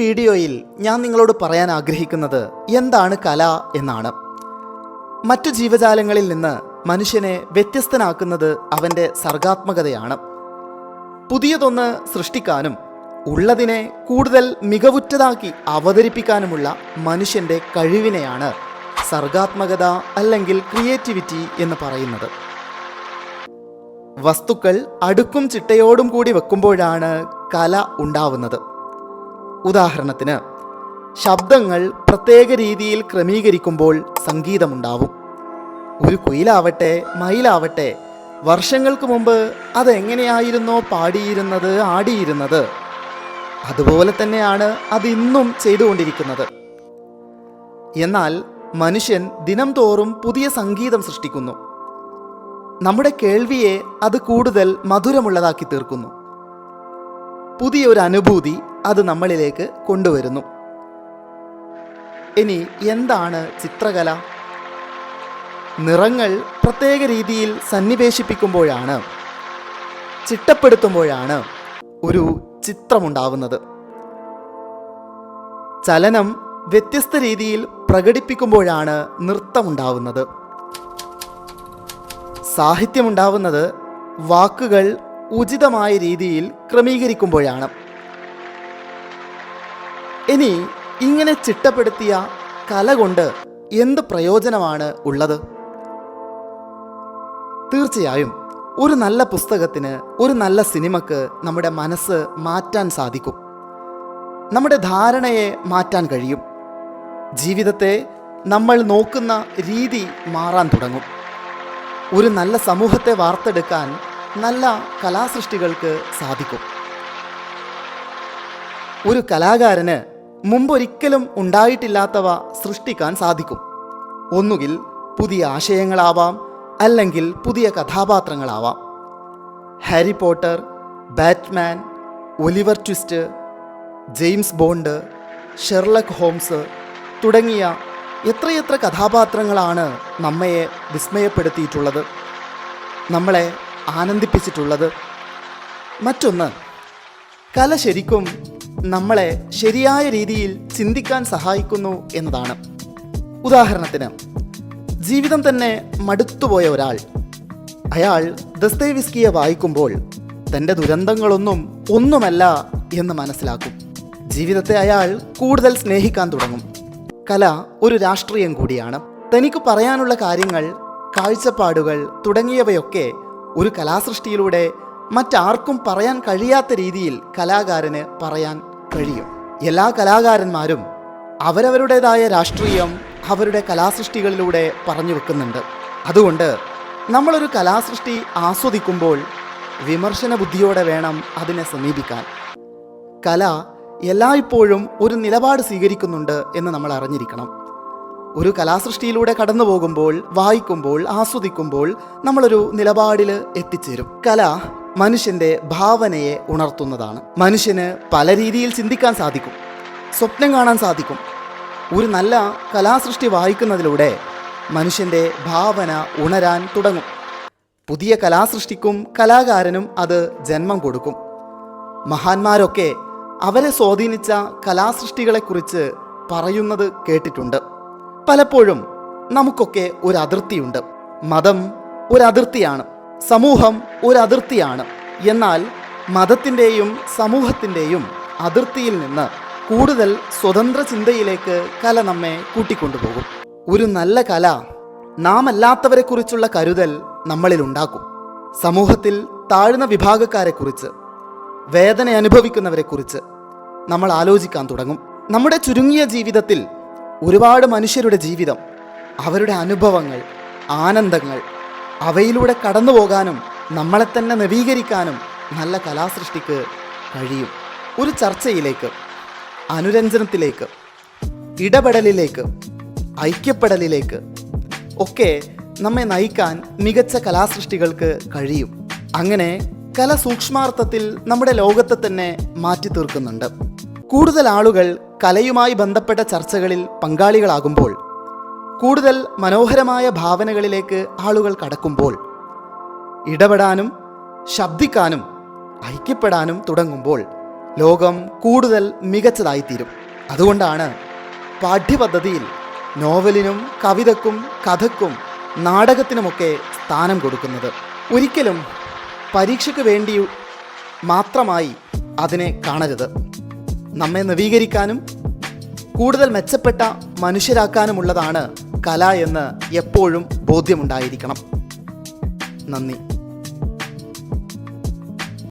വീഡിയോയിൽ ഞാൻ നിങ്ങളോട് പറയാൻ ആഗ്രഹിക്കുന്നത് എന്താണ് കല എന്നാണ്. മറ്റു ജീവജാലങ്ങളിൽ നിന്ന് മനുഷ്യനെ വ്യത്യസ്തനാക്കുന്നത് അവന്റെ സർഗാത്മകതയാണ്. പുതിയതൊന്ന് സൃഷ്ടിക്കാനും ഉള്ളതിനെ കൂടുതൽ മികവുറ്റതാക്കി അവതരിപ്പിക്കാനുമുള്ള മനുഷ്യന്റെ കഴിവിനെയാണ് സർഗാത്മകത അല്ലെങ്കിൽ ക്രിയേറ്റിവിറ്റി എന്ന് പറയുന്നത്. വസ്തുക്കൾ അടുക്കും ചിട്ടയോടും കൂടി വെക്കുമ്പോഴാണ് കല ഉണ്ടാവുന്നത്. ഉദാഹരണത്തിന് ശബ്ദങ്ങൾ പ്രത്യേക രീതിയിൽ ക്രമീകരിക്കുമ്പോൾ സംഗീതമുണ്ടാവും. ഒരു കുയിലാവട്ടെ മയിലാവട്ടെ വർഷങ്ങൾക്ക് മുമ്പ് അതെങ്ങനെയായിരുന്നോ പാടിയിരുന്നത് ആടിയിരുന്നത്. അതുപോലെ തന്നെയാണ് അതിന്നും ചെയ്തുകൊണ്ടിരിക്കുന്നത്. എന്നാൽ മനുഷ്യൻ ദിനം തോറും പുതിയ സംഗീതം സൃഷ്ടിക്കുന്നു. നമ്മുടെ കേൾവിയെ അത് കൂടുതൽ മധുരമുള്ളതാക്കി തീർക്കുന്നു. പുതിയൊരു അനുഭൂതി അത് നമ്മളിലേക്ക് കൊണ്ടുവരുന്നു. ഇനി എന്താണ് ചിത്രകല? നിറങ്ങൾ പ്രത്യേക രീതിയിൽ സന്നിവേശിപ്പിക്കുമ്പോഴാണ് ചിട്ടപ്പെടുത്തുമ്പോഴാണ് ഒരു ചിത്രമുണ്ടാവുന്നത്. ചലനം വ്യത്യസ്ത രീതിയിൽ പ്രകടിപ്പിക്കുമ്പോഴാണ് നൃത്തമുണ്ടാവുന്നത്. സാഹിത്യമുണ്ടാവുന്നത് വാക്കുകൾ ഉചിതമായ രീതിയിൽ ക്രമീകരിക്കുമ്പോഴാണ്. ഇനി ഇങ്ങനെ ചിട്ടപ്പെടുത്തിയ കല കൊണ്ട് എന്ത് പ്രയോജനമാണ് ഉള്ളത്? തീർച്ചയായും ഒരു നല്ല പുസ്തകത്തിന് ഒരു നല്ല സിനിമക്ക് നമ്മുടെ മനസ്സ് മാറ്റാൻ സാധിക്കും. നമ്മുടെ ധാരണയെ മാറ്റാൻ കഴിയും. ജീവിതത്തെ നമ്മൾ നോക്കുന്ന രീതി മാറാൻ തുടങ്ങും. ഒരു നല്ല സമൂഹത്തെ വാർത്തെടുക്കാൻ നല്ല കലാസൃഷ്ടികൾക്ക് സാധിക്കും. ഒരു കലാകാരന് മുമ്പൊരിക്കലും ഉണ്ടായിട്ടില്ലാത്തവ സൃഷ്ടിക്കാൻ സാധിക്കും. ഒന്നുകിൽ പുതിയ ആശയങ്ങളാവാം അല്ലെങ്കിൽ പുതിയ കഥാപാത്രങ്ങളാവാം. Harry Potter Batman Oliver Twist James Bond Sherlock Holmes തുടങ്ങിയ എത്രയെത്ര കഥാപാത്രങ്ങളാണ് നമ്മയെ വിസ്മയപ്പെടുത്തിയിട്ടുള്ളത്. നമ്മളെ ആനന്ദിപ്പിച്ചിട്ടുള്ളത്. മറ്റൊന്ന് കല ശരിക്കും നമ്മളെ ശരിയായ രീതിയിൽ ചിന്തിക്കാൻ സഹായിക്കുന്നു എന്നതാണ്. ഉദാഹരണത്തിന് ജീവിതം തന്നെ മടുത്തുപോയ ഒരാൾ അയാൾ ദസ്തേവിസ്കിയെ വായിക്കുമ്പോൾ തന്റെ ദുരന്തങ്ങളൊന്നും ഒന്നുമല്ല എന്ന് മനസ്സിലാക്കും. ജീവിതത്തെ അയാൾ കൂടുതൽ സ്നേഹിക്കാൻ തുടങ്ങും. കല ഒരു രാഷ്ട്രീയം കൂടിയാണ്. തനിക്ക് പറയാനുള്ള കാര്യങ്ങൾ കാഴ്ചപ്പാടുകൾ തുടങ്ങിയവയൊക്കെ ഒരു കലാസൃഷ്ടിയിലൂടെ മറ്റാർക്കും പറയാൻ കഴിയാത്ത രീതിയിൽ കലാകാരന് പറയാൻ കഴിയും. എല്ലാ കലാകാരന്മാരും അവരവരുടേതായ രാഷ്ട്രീയം അവരുടെ കലാസൃഷ്ടികളിലൂടെ പറഞ്ഞു വെക്കുന്നുണ്ട്. അതുകൊണ്ട് നമ്മളൊരു കലാസൃഷ്ടി ആസ്വദിക്കുമ്പോൾ വിമർശന ബുദ്ധിയോടെ വേണം അതിനെ സമീപിക്കാൻ. കല എല്ലായ്പ്പോഴും ഒരു നിലപാട് സ്വീകരിക്കുന്നുണ്ട് എന്ന് നമ്മൾ അറിഞ്ഞിരിക്കണം. ഒരു കലാസൃഷ്ടിയിലൂടെ കടന്നു പോകുമ്പോൾ വായിക്കുമ്പോൾ ആസ്വദിക്കുമ്പോൾ നമ്മളൊരു നിലപാടിൽ എത്തിച്ചേരും. കല മനുഷ്യന്റെ ഭാവനയെ ഉണർത്തുന്നതാണ്. മനുഷ്യന് പല രീതിയിൽ ചിന്തിക്കാൻ സാധിക്കും. സ്വപ്നം കാണാൻ സാധിക്കും. ഒരു നല്ല കലാസൃഷ്ടി വായിക്കുന്നതിലൂടെ മനുഷ്യന്റെ ഭാവന ഉണരാൻ തുടങ്ങും. പുതിയ കലാസൃഷ്ടിക്കും കലാകാരനും അത് ജന്മം കൊടുക്കും. മഹാന്മാരൊക്കെ അവരെ സ്വാധീനിച്ച കലാസൃഷ്ടികളെക്കുറിച്ച് പറയുന്നത് കേട്ടിട്ടുണ്ട്. പലപ്പോഴും നമുക്കൊക്കെ ഒരു അതിർത്തിയുണ്ട് മതം ഒരു അതിർത്തിയാണ് സമൂഹം ഒരു അതിർത്തിയാണ് എന്നാൽ മതത്തിന്റെയും സമൂഹത്തിന്റെയും അതിർത്തിയിൽ നിന്ന് കൂടുതൽ സ്വതന്ത്ര ചിന്തയിലേക്ക് കല നമ്മെ കൂട്ടിക്കൊണ്ടുപോകും. ഒരു നല്ല കല നാം അല്ലാത്തവരെക്കുറിച്ചുള്ള കരുതൽ നമ്മളിൽ ഉണ്ടാക്കും. സമൂഹത്തിൽ താഴ്ന്ന വിഭാഗക്കാരെക്കുറിച്ച് വേദന അനുഭവിക്കുന്നവരെക്കുറിച്ച് നമ്മൾ ആലോചിക്കാൻ തുടങ്ങും. നമ്മുടെ ചുരുങ്ങിയ ജീവിതത്തിൽ ഒരുപാട് മനുഷ്യരുടെ ജീവിതം അവരുടെ അനുഭവങ്ങൾ ആനന്ദങ്ങൾ അവയിലൂടെ കടന്നു പോകാനും നമ്മളെ തന്നെ നവീകരിക്കാനും നല്ല കലാസൃഷ്ടിക്ക് കഴിയും. ഒരു ചർച്ചയിലേക്ക് അനുരഞ്ജനത്തിലേക്ക് ഇടപെടലിലേക്ക് ഐക്യപ്പെടലിലേക്ക് ഒക്കെ നമ്മെ നയിക്കാൻ മികച്ച കലാസൃഷ്ടികൾക്ക് കഴിയും. അങ്ങനെ കല സൂക്ഷ്മാർത്ഥത്തിൽ നമ്മുടെ ലോകത്തെ തന്നെ മാറ്റി തീർക്കുന്നുണ്ട് കൂടുതൽ ആളുകൾ കലയുമായി ബന്ധപ്പെട്ട ചർച്ചകളിൽ പങ്കാളികളാകുമ്പോൾ കൂടുതൽ മനോഹരമായ ഭാവനകളിലേക്ക് ആളുകൾ കടക്കുമ്പോൾ ഇടപെടാനും ശബ്ദിക്കാനും ഐക്യപ്പെടാനും തുടങ്ങുമ്പോൾ ലോകം കൂടുതൽ മികച്ചതായിത്തീരും. അതുകൊണ്ടാണ് പാഠ്യപദ്ധതിയിൽ നോവലിനും കവിതക്കും കഥക്കും നാടകത്തിനുമൊക്കെ സ്ഥാനം കൊടുക്കുന്നത്. ഒരിക്കലും പരീക്ഷയ്ക്ക് വേണ്ടി മാത്രമായി അതിനെ കാണരുത്. നമ്മെ നവീകരിക്കാനും കൂടുതൽ മെച്ചപ്പെട്ട മനുഷ്യരാക്കാനുമുള്ളതാണ് കല എന്ന് എപ്പോഴും ബോധ്യമുണ്ടായിരിക്കണം. നന്ദി.